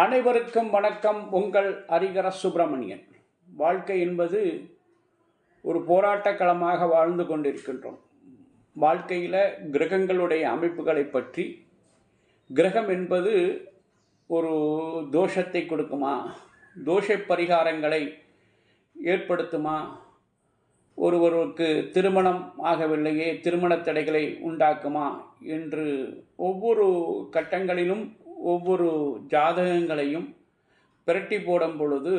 அனைவருக்கும் வணக்கம். உங்கள் ஹரிகர சுப்பிரமணியன். வாழ்க்கை என்பது ஒரு போராட்ட களமாக வாழ்ந்து கொண்டிருக்கின்றோம். வாழ்க்கையில் கிரகங்களுடைய அமைப்புகளை பற்றி கிரகம் என்பது ஒரு தோஷத்தை கொடுக்குமா? தோஷ பரிகாரங்களை ஏற்படுத்துமா? ஒருவருக்கு திருமணம் ஆகவில்லையே திருமண தடைகளை உண்டாக்குமா? என்று ஒவ்வொரு கட்டங்களிலும் ஒவ்வொரு ஜாதகங்களையும் பிரட்டி போடும் பொழுது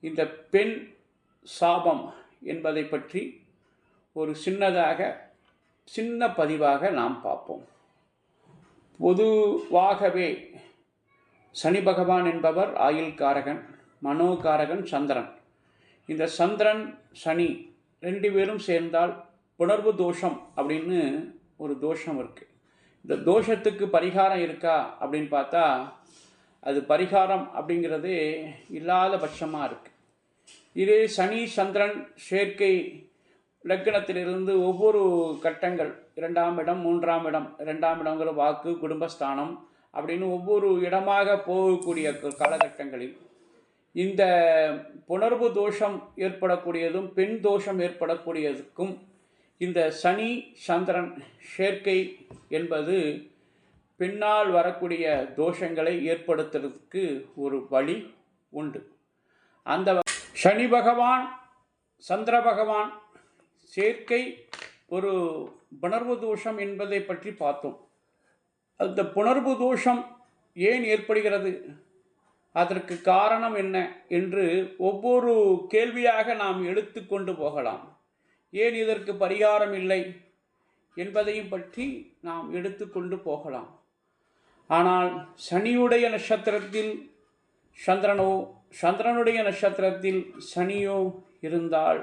இந்த பெண் சாபம் என்பதை பற்றி ஒரு சின்னதாக சின்ன பதிவாக நாம் பார்ப்போம். பொதுவாகவே சனி பகவான் என்பவர் ஆயுள்காரகன் மனோகாரகன் சந்திரன். இந்த சந்திரன் சனி ரெண்டு பேரும் சேர்ந்தால் புணர்வு தோஷம் அப்படின்னு ஒரு தோஷம் இருக்குது இந்த தோஷத்துக்கு பரிகாரம் இருக்கா அப்படின்னு பார்த்தா அது பரிகாரம் அப்படிங்கிறது இல்லாத பட்சமாக இருக்குது இது சனி சந்திரன் சேர்க்கை லக்கணத்திலிருந்து ஒவ்வொரு கட்டங்கள் இரண்டாம் இடம் மூன்றாம் இடம் இரண்டாம் இடங்கிற வாக்கு குடும்பஸ்தானம் அப்படின்னு ஒவ்வொரு இடமாக போகக்கூடிய காலகட்டங்களில் இந்த புணர்வு தோஷம் ஏற்படக்கூடியதும் பெண் தோஷம் ஏற்படக்கூடியதுக்கும் இந்த சனி சந்திரன் சேர்க்கை என்பது பின்னால் வரக்கூடிய தோஷங்களை ஏற்படுத்துறதுக்கு ஒரு வழி உண்டு. அந்த சனி பகவான் சந்திர பகவான் சேர்க்கை ஒரு புணர்வு தோஷம் என்பதை பற்றி பார்த்தோம். அந்த புணர்வு தோஷம் ஏன் ஏற்படுகிறது? அதற்கு காரணம் என்ன? என்று ஒவ்வொரு கேள்வியாக நாம் எடுத்துக்கொண்டு போகலாம். ஏன் இதற்கு பரிகாரம் இல்லை என்பதையும் பற்றி நாம் எடுத்துக்கொண்டு போகலாம். ஆனால் சனியுடைய நட்சத்திரத்தில் சந்திரனோ சந்திரனுடைய நட்சத்திரத்தில் சனியோ இருந்தால்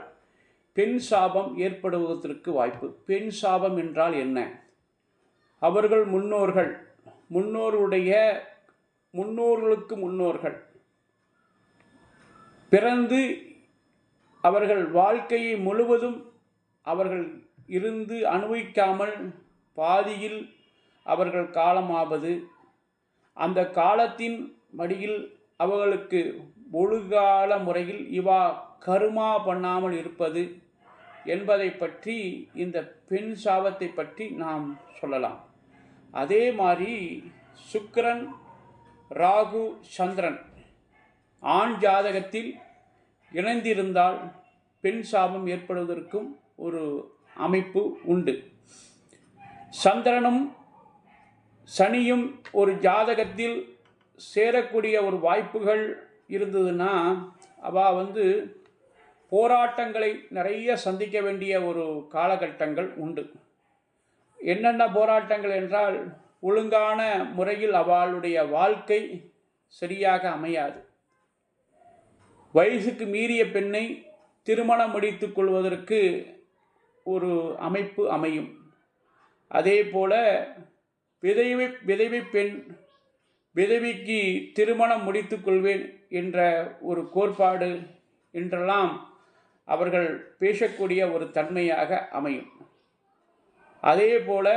பெண் சாபம் ஏற்படுவதற்கு வாய்ப்பு. பெண் சாபம் என்றால் என்ன? அவர்கள் முன்னோர்கள் முன்னோருடைய முன்னோர்களுக்கு முன்னோர்கள். பிறந்து அவர்கள் வாழ்க்கையை முழுவதும் அவர்கள் இருந்து அனுபவிக்காமல் பாதியில் அவர்கள் காலமாவது. அந்த காலத்தின் மடியில் அவர்களுக்கு ஒழுகால முறையில் இவா கருமா பண்ணாமல் இருப்பது என்பதை பற்றி இந்த பெண் சாபத்தை பற்றி நாம் சொல்லலாம். அதே மாதிரி சுக்கரன் ராகு சந்திரன் ஆண் ஜாதகத்தில் இணைந்திருந்தால் பெண் சாபம் ஏற்படுவதற்கும் ஒரு அமைப்பு உண்டு. சந்திரனும் சனியும் ஒரு ஜாதகத்தில் சேரக்கூடிய ஒரு வாய்ப்புகள் இருந்ததுன்னா அவள் வந்து போராட்டங்களை நிறைய சந்திக்க வேண்டிய ஒரு காலகட்டங்கள் உண்டு. என்னென்ன போராட்டங்கள் என்றால் ஒழுங்கான முறையில் அவளுடைய வாழ்க்கை சரியாக அமையாது. வயசுக்கு மீறிய பெண்ணை திருமணம் முடித்து கொள்வதற்கு ஒரு அமைப்பு அமையும். அதே போல விதவை விதவை பெண் விதவிக்கு திருமணம் முடித்து கொள்வேன் என்ற ஒரு கோட்பாடு என்றெல்லாம் அவர்கள் பேசக்கூடிய ஒரு தன்மையாக அமையும். அதே போல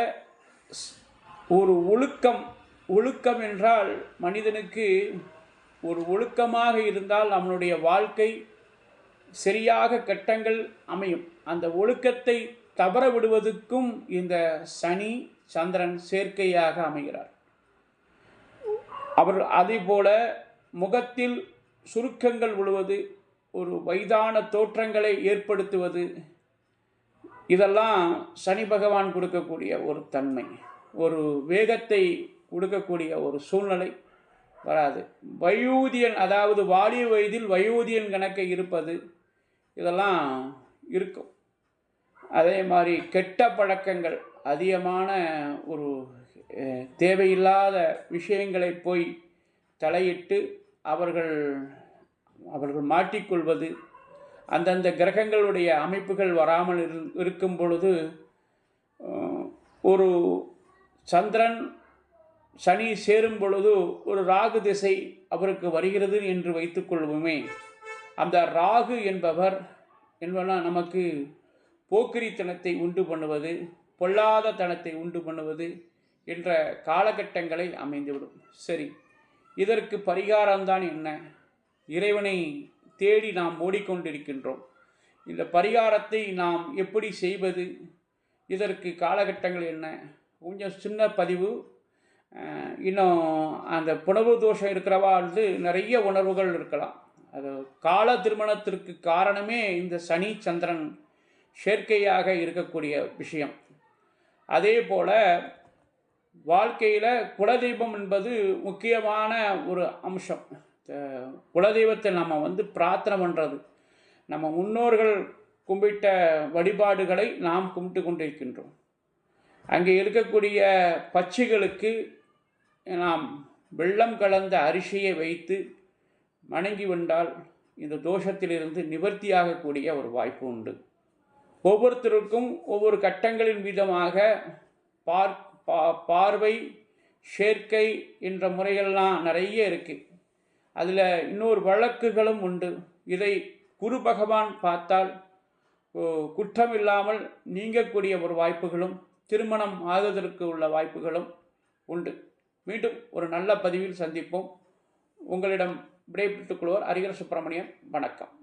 ஒரு ஒழுக்கம் ஒழுக்கம் என்றால் மனிதனுக்கு ஒரு ஒழுக்கமாக இருந்தால் நம்மளுடைய வாழ்க்கை சரியாக கட்டங்கள் அமையும். அந்த ஒழுக்கத்தை தவற விடுவதற்கும் இந்த சனி சந்திரன் சேர்க்கையாக அமைகிறார். அவர் அதேபோல முகத்தில் சுருக்கங்கள் விழுவது ஒரு வயதான தோற்றங்களை ஏற்படுத்துவது இதெல்லாம் சனி பகவான் கொடுக்கக்கூடிய ஒரு தன்மை. ஒரு வேகத்தை கொடுக்கக்கூடிய ஒரு சூழ்நிலை வராது. வயோதியன் அதாவது வாலிய வயதில் வயோதியன் கணக்கை இருப்பது இதெல்லாம் இருக்கும். அதே மாதிரி கெட்ட பழக்கங்கள் அதிகமான ஒரு தேவையில்லாத விஷயங்களை போய் தலையிட்டு அவர்கள் அவர்கள் மாட்டிக்கொள்வது அந்தந்த கிரகங்களுடைய அமைப்புகள் வராமல் இரு- இருக்கும் பொழுது ஒரு சந்திரன் சனி சேரும் பொழுது ஒரு ராகு திசை அவருக்கு வருகிறது என்று வைத்துக்கொள்வோமே. அந்த ராகு என்பவர் என்பனா நமக்கு போக்கிரித்தனத்தை உண்டு பண்ணுவது பொல்லாத தனத்தை உண்டு பண்ணுவது என்ற காலகட்டங்களை அமைந்துவிடும். சரி இதற்கு பரிகாரம்தான் என்ன? இறைவனை தேடி நாம் ஓடிக்கொண்டிருக்கின்றோம். இந்த பரிகாரத்தை நாம் எப்படி செய்வது? இதற்கு காலகட்டங்கள் என்ன? கொஞ்சம் சின்ன பதிவு. இன்னும் அந்த புணர்வு தோஷம் இருக்கிறவா வந்து நிறைய உணர்வுகள் இருக்கலாம். கால திருமணத்திற்கு காரணமே இந்த சனி சந்திரன் சேர்க்கையாக இருக்கக்கூடிய விஷயம். அதே போல் வாழ்க்கையில் குலதெய்வம் என்பது முக்கியமான ஒரு அம்சம். குலதெய்வத்தை நம்ம வந்து பிரார்த்தனை பண்ணுறது நம்ம முன்னோர்கள் கும்பிட்ட வழிபாடுகளை நாம் கும்பிட்டு கொண்டிருக்கின்றோம். அங்கே இருக்கக்கூடிய பட்சிகளுக்கு நாம் வெள்ளம் கலந்த அரிசியை வைத்து வணங்கி வந்தால் இந்த தோஷத்திலிருந்து நிவர்த்தியாகக்கூடிய ஒரு வாய்ப்பு உண்டு. ஒவ்வொருத்தருக்கும் ஒவ்வொரு கட்டங்களின் விதமாக பார் பா பார்வை சேர்க்கை என்ற முறைகள்லாம் நிறைய இருக்குது அதில் இன்னொரு வழக்குகளும் உண்டு. இதை குரு பகவான் பார்த்தால் குற்றம் இல்லாமல் நீங்கக்கூடிய ஒரு வாய்ப்புகளும் திருமணம் ஆகுவதற்கு உள்ள வாய்ப்புகளும் உண்டு. மீண்டும் ஒரு நல்ல பதிவில் சந்திப்போம். உங்களிடம் விடைபெற்றுக் கொள்வோர் ஹரிகர சுப்பிரமணியன். வணக்கம்.